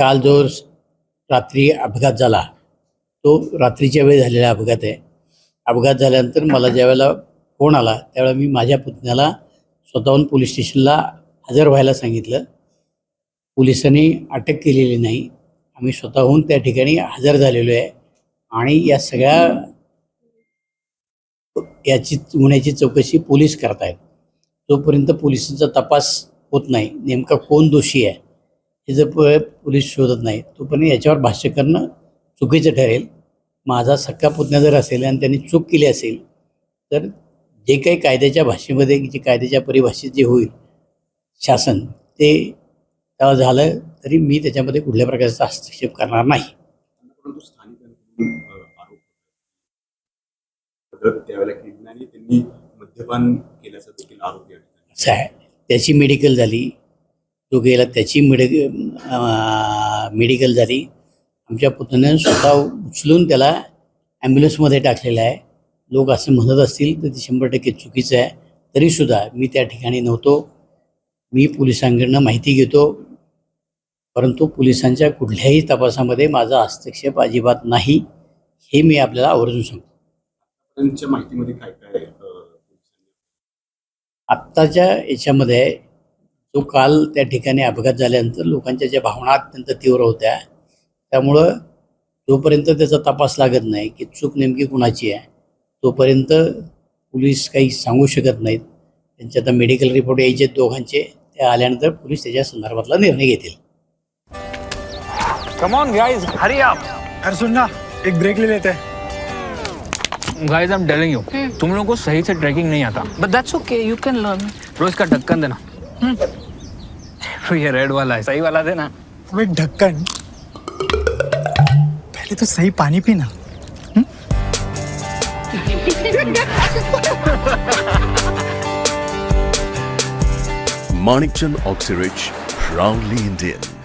काल जो रात्री अपघात झाला तो रात्रीच्या वेळी झालेला अपघात आहे. अपघात झाल्यानंतर मला ज्यावेळेला फोन आला त्यावेळेला मी माझ्या पुतण्याला स्वतःहून पोलीस स्टेशनला हजर व्हायला सांगितलं. पोलिसांनी अटक केलेली नाही. आम्ही स्वतःहून त्या ठिकाणी हजर झालेलो आहे आणि या सगळ्या याची गुन्ह्याची चौकशी पोलीस करतायत. जोपर्यंत पोलिसांचा तपास होत नाही नेमका कोण दोषी आहे? हे जर पोलीस शोधत नाही तोपर्यंत याच्यावर भाष्य करणं चुकीचं ठरेल. माझा सक्का पुतण्या जर असेल आणि त्यांनी चूक केली असेल तर जे काही कायद्याच्या भाषेमध्ये जे कायद्याच्या परिभाषेत जे होईल शासन ते तेव्हा झालं तरी मी त्याच्यामध्ये कुठल्या प्रकारचा हस्तक्षेप करणार नाही. असं आहे. त्याची मेडिकल झाली तो गेला त्याची मेडिक मेडिकल झाली. आमच्या पुतण्यानं स्वतः उचलून त्याला ॲम्ब्युलन्समध्ये टाकलेलं आहे. लोक असं म्हणत असतील तर ते शंभर टक्के चुकीचं आहे. तरीसुद्धा मी त्या ठिकाणी नव्हतो. मी पोलिसांकडनं माहिती घेतो. परंतु पोलिसांच्या कुठल्याही तपासामध्ये माझा हस्तक्षेप अजिबात नाही हे मी आपल्याला आवर्जून सांगतो. माहितीमध्ये काय काय आत्ताच्या याच्यामध्ये जो काल त्या ठिकाणी अपघात झाल्यानंतर लोकांच्या ज्या भावना अत्यंत तीव्र होत्या. त्यामुळं जोपर्यंत त्याचा तपास लागत नाही की चूक नेमकी कुणाची आहे तोपर्यंत पोलीस काही सांगू शकत नाहीत. त्यांचे आता मेडिकल रिपोर्ट यायचे दोघांचे. ते आल्यानंतर पोलीस त्याच्या संदर्भातला निर्णय घेतील. कम ऑन गाइस हरी अरे सुन ना एक ब्रेक ले लेते. हैं guys I am telling you तुम लोगों को सही से ट्रैकिंग नहीं आता. But that's okay, you can learn. रोज का ढक्कन देना. तो ये रेड वाला है। सही वाला देना। वो एक ढक्कन। पहले तो सही पानी पीना। Manikchand Oxyrich, proudly Indian.